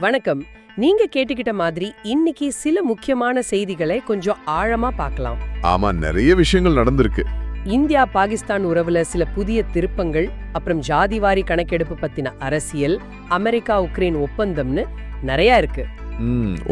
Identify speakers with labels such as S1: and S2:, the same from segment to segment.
S1: வணக்கம். நீங்க கேட்டுக்கிட்ட மாதிரி இன்னைக்கு சில முக்கியமான செய்திகளை கொஞ்சம் ஆழமா பார்க்கலாம்.
S2: ஆமா நிறைய விஷயங்கள் நடந்திருக்கு.
S1: இந்தியா பாகிஸ்தான் உறவுல சில புதிய திருப்பங்கள் அப்புறம் ஜாதிவாரி கணக்கெடுப்பு பத்தின அரசியல் அமெரிக்கா உக்ரைன் ஒப்பந்தம்னு நிறைய இருக்கு.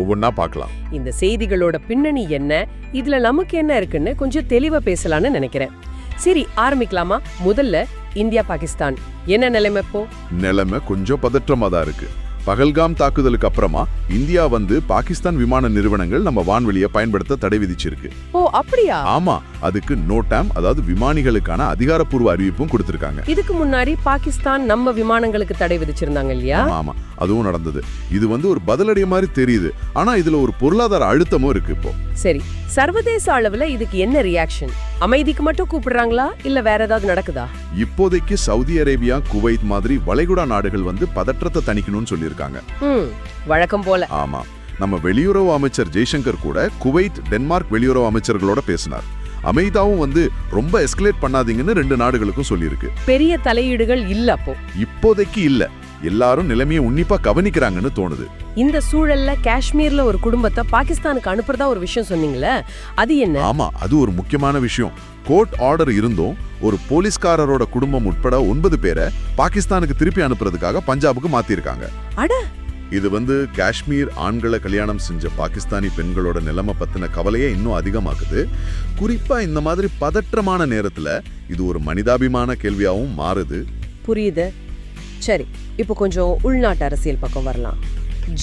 S2: ஒவ்வொன்னா பார்க்கலாம்.
S1: இந்த செய்திகளோட பின்னணி என்ன இதுல நமக்கு என்ன இருக்குன்னு கொஞ்சம் தெளிவா பேசலாம்னு நினைக்கிறேன். சரி ஆரம்பிக்கலாமா? முதல்ல இந்தியா பாகிஸ்தான். என்ன நிலைமை இப்போ?
S2: நிலைமை கொஞ்சம் பதற்றமா தான் இருக்கு. பகல்காம் தாக்குதலுக்கு அப்புறமா இந்தியா வந்து பாகிஸ்தான் விமான நிறுவனங்கள் நம்ம வான்வெளியை பயன்படுத்த தடை விதிச்சிருக்கு.
S1: ஓ அப்படியா?
S2: ஆமா அதுக்கு நோட்டாம் அதாவது விமானிகளுக்கான அதிகாரப்பூர்வ அறிவிப்பும் கொடுத்திருக்காங்க.
S1: இதுக்கு முன்னாடி பாகிஸ்தான் நம்ம விமானங்களுக்கு தடை விதிச்சிருந்தாங்க இல்லையா?
S2: ஆமா ஆமா அதுவும் நடந்தது. இது வந்து ஒரு பதிலடி மாதிரி தெரியுது. ஆனா இதுல ஒரு பொருளாதார அழுத்தமும் இருக்கு இப்போ.
S1: சரி சர்வதேச அளவுல இதுக்கு என்ன ரியாக்ஷன் அமைதிக்கு மட்டும் கூப்பிடுறாங்களா? இல்ல வேற ஏதாவது நடக்குதா?
S2: இப்போதைக்கு சவுதி அரேபியா குவைத் மாதிரி வளைகுடா நாடுகள் வந்து பதற்றத்தை தணிக்கணும்னு சொல்லியிருக்காங்க.
S1: வழக்கம் போல.
S2: ஆமா. நம்ம வெளியுறவு அமைச்சர் ஜெய்சங்கர் கூட குவைத் டென்மார்க் வெளியுறவு அமைச்சர்களோட பேசினார். அமைதாவும் வந்து ரொம்ப எஸ்கலேட் பண்ணாதீங்கன்னு ரெண்டு நாடுகளுக்கும் சொல்லியிருக்கு.
S1: பெரிய தலையீடுகள் இல்ல அப்போ.
S2: இப்போதைக்கு இல்ல. எல்லாரும் நிலைமையை உன்னிப்பா கவனிக்கிறாங்கன்னு தோணுது.
S1: இந்த சூழல்ல காஷ்மீர்ல ஒரு குடும்பத்தை பாகிஸ்தானுக்கு அனுப்புறதா ஒரு விஷயம் சொன்னீங்களே அது என்ன?
S2: ஆமா அது ஒரு முக்கியமான விஷயம். கோர்ட் ஆர்டர் இருந்தும் ஒரு போலீஸ்காரரோட குடும்பம் உட்பட ஒன்பது பேரை பாகிஸ்தானுக்கு திருப்பி அனுப்புறதுக்காக பஞ்சாபுக்கு மாத்திருக்காங்க.
S1: அட!
S2: இது வந்து காஷ்மீர் ஆண்களை கல்யாணம் செஞ்ச பாகிஸ்தானி பெண்களோட நிலைமை பத்தின கவலையை இன்னும் அதிகமாக்குது. குறிப்பா இந்த மாதிரி பதற்றமான நேரத்துல இது ஒரு மனிதாபிமான கேள்வியாவும் மாறுது.
S1: புரியுது. சரி இப்போ கொஞ்சம் உள்நாட்டு அரசியல் பக்கம் வரலாம்.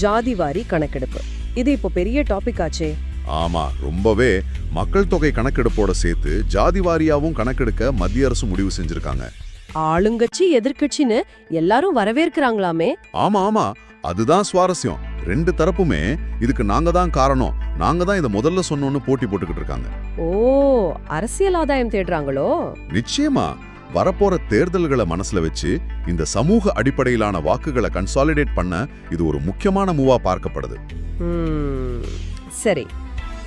S1: ஜாதிவாரி கணக்கெடுப்பு. இது இப்போ பெரிய டாபிக் ஆச்சே.
S2: ஆமா ரொம்பவே மக்கள் தொகை கணக்கெடுப்போட சேர்த்து ஜாதி வாரியாவும் கணக்கெடுக்க மத்திய அரசு முடிவு செஞ்சிருக்காங்க.
S1: ஆளுங்கட்சி எதிர்க்கட்சின்னு எல்லாரும் வரவேற்கிறாங்களாமே.
S2: ஆமா ஆமா அதுதான் சுவாரஸ்யம். ரெண்டு தரப்புமே இதுக்கு நாங்க தான் காரணம். நாங்க தான் இதை முதல்ல சொன்னோன்னு போட்டி போட்டுக்கிட்டு இருக்காங்க.
S1: ஓ அரசியல் ஆதாயம் தேடுறாங்களோ?
S2: நிச்சயமா. வரப்போற தேர்தல்களை மனசுல வச்சு இந்த சமூக அடிப்படையிலான வாக்குகளை கன்சாலிடேட் பண்ண இது ஒரு முக்கியமான மூவா பார்க்கப்படுது.
S1: சரி.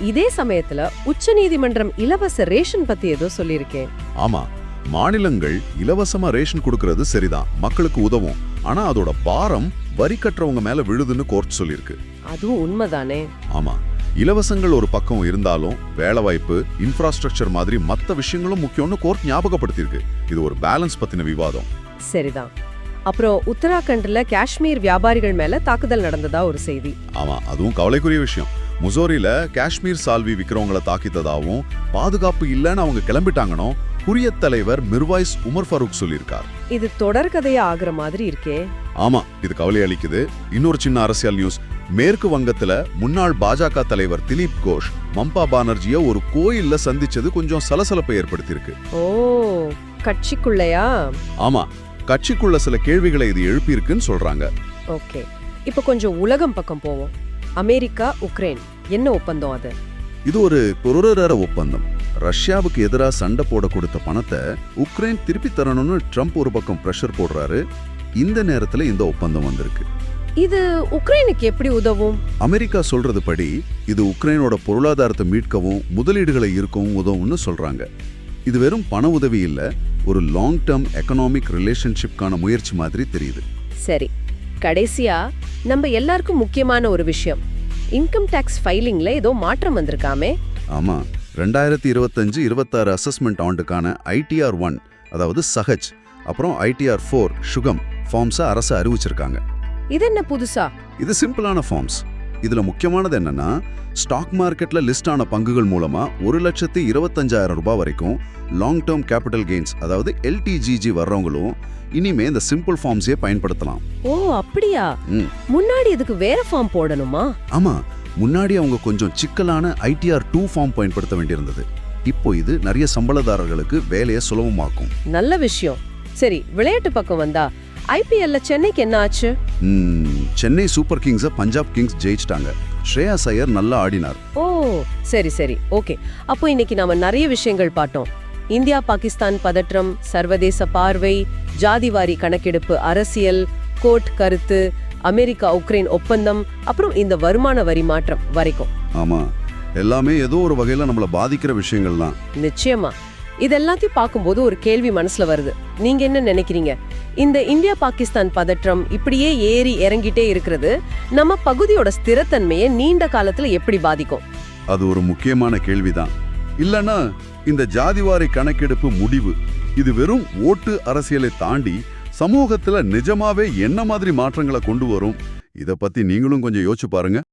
S1: இதே சமயத்துல உச்சநீதிமன்றம் இலவச ரேஷன் பத்தி ஏதோ சொல்லியிருக்கேன்.
S2: ஆமா மாநிலங்கள் இலவசமா ரேஷன் கொடுக்கறது சரிதான் மக்களுக்கு உதவும். ஆனா அதோட பாரம் வரி கட்டுறவங்க மேல விழுதுன்னு கோர்ட் சொல்லியிருக்கு.
S1: அதுவும் உண்மைதானே?
S2: ஆமா. இலவசங்கள் ஒரு பக்கம் இருந்தாலும் வேலைவாய்ப்பு இன்ஃப்ராஸ்ட்ரக்சர் மாதிரி மத்த விஷயங்களும் முக்கியம்னு கோர்ட் ஞாபகப்படுத்தியிருக்கு. இது ஒரு பேலன்ஸ் பத்தின விவாதம்.
S1: சரிதான். அப்புறம் உத்தராகண்ட்ல காஷ்மீர் வியாபாரிகள் மேல தாக்குதல் நடந்ததா ஒரு செய்தி.
S2: ஆமா அதுவும் கவலைக்குரிய விஷயம். முசோரில காஷ்மீர் சால்வி விக்கிறவங்கள தாக்கித்ததாவும் பாதுகாப்பு இல்லைன்னு அவங்க கிளம்பிட்டாங்கனோ ஹுரியத் தலைவர் மிர்வாய்ஸ் உமர் ஃபரூக் சொல்லியிருக்கார்.
S1: இது தொடர்கதையா ஆகுற மாதிரி இருக்கே.
S2: ஆமா இது கவலை அளிக்குது. இன்னொரு சின்ன அரசியல் நியூஸ் மேற்கு வங்கத்துல முன்னாள் பாஜக தலைவர் திலீப் கோஷ் மம்தா பானர்ஜிய ஒரு கோயில்ல சந்திச்சது கொஞ்சம் சலசலப்பை ஏற்படுத்தியிருக்கு.
S1: ஓ கட்சிக்குள்ளையா?
S2: ஆமா கட்சிக்குள்ள சில கேள்விகளை இது எழுப்பியிருக்குன்னு சொல்றாங்க.
S1: ஓகே இப்போ கொஞ்சம் உலகம் பக்கம் போவோம். அமெரிக்கா உக்ரைன் என்ன ஒப்பந்தம் அது?
S2: இது ஒரு பொருளாதார ஒப்பந்தம். ரஷ்யாவுக்கு எதிராக சண்டை போட கொடுத்த பணத்தை உக்ரைன் திருப்பி தரணும்னு ட்ரம்ப் ஒரு பக்கம் ப்ரெஷர் போடுறாரு. இந்த நேரத்துல இந்த ஒப்பந்தம் வந்திருக்கு.
S1: இது உக்ரைனுக்கு எப்படி உதவும்?
S2: அமெரிக்கா சொல்றது படி இது உக்ரைனோட பொருளாதாரத்தை மீட்கவும் முதலீடுகளை இருக்கவும் உதவும்னு சொல்றாங்க. இது வெறும் பண உதவி இல்ல ஒரு லாங் டேர்ம் எக்கனாமிக் ரிலேஷன்ஷிப்கான முயற்சி மாதிரி தெரியுது.
S1: சரி கடைசியா நம்ம எல்லாருக்கும் முக்கியமான ஒரு விஷயம். இன்கம் டேக்ஸ் ஃபைலிங்ல ஏதோ மாற்றம் வந்திருக்காமே.
S2: ஆமா. ரெண்டாயிரத்தி இருபத்தஞ்சு இருபத்தாறு அசஸ்மெண்ட் ஆண்டுக்கான ஐடிஆர் ஒன் அதாவது சஹஜ் அப்புறம் ஐடிஆர் ஃபோர் சுகம் ஃபார்ம்ஸை அரசு அறிவிச்சிருக்காங்க.
S1: இது என்ன புதுசா?
S2: இது சிம்பிளான ஃபார்ம்ஸ் இதுல முக்கியமானது என்னன்னா ஸ்டாக் மார்க்கெட்ல லிஸ்ட் ஆன பங்குகள் மூலமா ஒரு லட்சத்தி இருபத்தஞ்சாயிரம் ரூபாய் வரைக்கும் லாங் டேர்ம் கேபிட்டல் கெயின்ஸ் அதாவது எல்டிஜிஜி வர்றவங்களும் இனிமே இந்த சிம்பிள் ஃபார்ம்ஸே பயன்படுத்தலாம்.
S1: ஓ அப்படியா. முன்னாடி இதுக்கு வேற ஃபார்ம் போடணுமா?
S2: ஆமா. முன்னாடி அவங்க கொஞ்சம் சிக்கலான ஐடிஆர் டூ ஃபார்ம் பயன்படுத்த வேண்டியிருந்தது. இப்போ இது நிறைய சம்பளதாரர்களுக்கு வேலையை சுலபமாக்கும்.
S1: நல்ல விஷயம். சரி விளையாட்டு பக்கம் வந்தா ஐபிஎல்ல சென்னைக்கு என்ன ஆச்சு?
S2: சென்னை சூப்பர் கிங்ஸை பஞ்சாப் கிங்ஸ் ஜெயிச்சிட்டாங்க. ஸ்ரேயா ஐயர் நல்லா ஆடினார்.
S1: ஓ சரி சரி ஓகே. அப்போ இன்னைக்கு நாம நிறைய விஷயங்கள் பார்த்தோம். இந்தியா பாகிஸ்தான் பதற்றம் சர்வதேச பார்வை ஜாதிவாரி கணக்கெடுப்பு அரசியல் கோர்ட் கருத்து அமெரிக்கா உக்ரைன் ஒப்பந்தம் அப்புறம் இந்த வருமான வரி மாற்றம் வரைக்கும்.
S2: ஆமா. எல்லாமே ஏதோ ஒரு வகையில நம்மள பாதிக்கிற விஷயங்கள் தான்.
S1: நிச்சயமா. இதெல்லாத்தையும் பார்க்கும்போது ஒரு கேள்வி மனசுல வருது. நீங்க என்ன நினைக்கிறீங்க? இந்த இந்தியா பாகிஸ்தான் பதற்றம் இப்படியே ஏறி இறங்கிட்டே இருக்கிறது நம்ம பகுதியோட ஸ்திரத்தன்மையை நீண்ட காலத்துல எப்படி பாதிக்கும்?
S2: அது ஒரு முக்கியமான கேள்விதான் இல்லனா இந்த ஜாதிவாரி கணக்கெடுப்பு முடிவு இது வெறும் ஓட்டு அரசியலை தாண்டி சமூகத்துல நிஜமாவே என்ன மாதிரி மாற்றங்களை கொண்டு வரும்? இதை பத்தி நீங்களும் கொஞ்சம் யோசிச்சு பாருங்க.